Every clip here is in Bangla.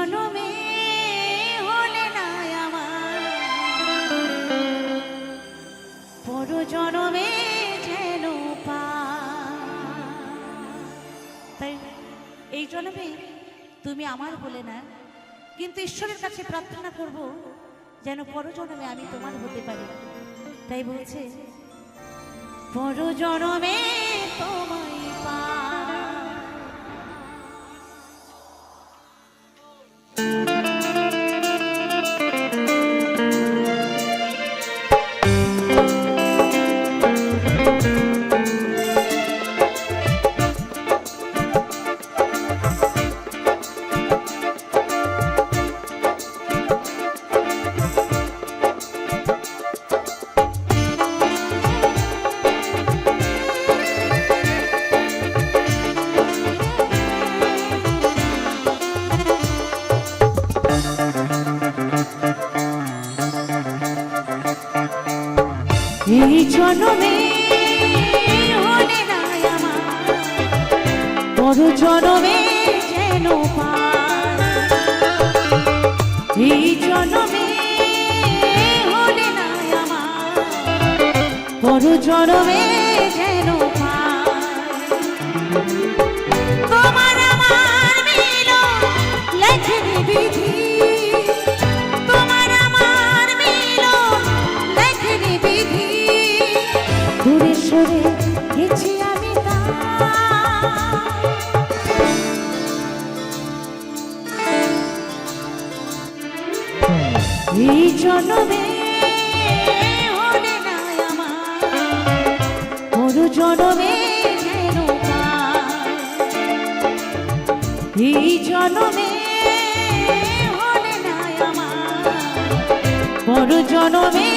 জনমে হলে না আমার। পর জনমে যেন তাই এই জন্মে তুমি আমার বলে না, কিন্তু ঈশ্বরের কাছে প্রার্থনা করব যেন পরজন্মে আমি তোমার হতে পারি। তাই বলছে, পরজন্মে তোমায় এই জন্মে হলে না আমার। পর জন্মে যেন এই জন্মে হলে না আমার। পর জন্মে যেন এই জন্মে হলে না আমার। ওর জনমে এই জন্মে হলে না আমার। পর জন্মে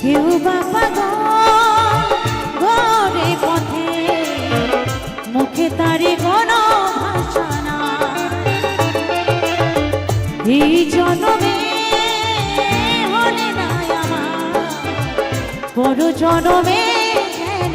কেউ বাবা ঘরে পথে মুখে তারে কোনো ভাষা এই জন্মে হলে না আমার। পর জন্মে যেন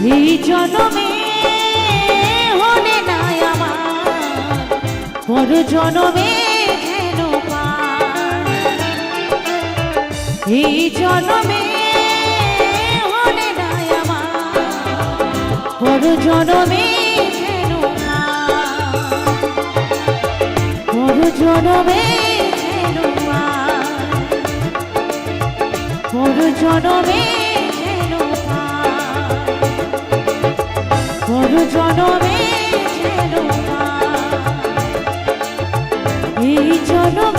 এই জনমে হলে নাই আমার জনমে পাই। এই জনমে হলে আমার জনমে পাই। বড় জনমে পাই। বড় জনমে জনমে এই জনম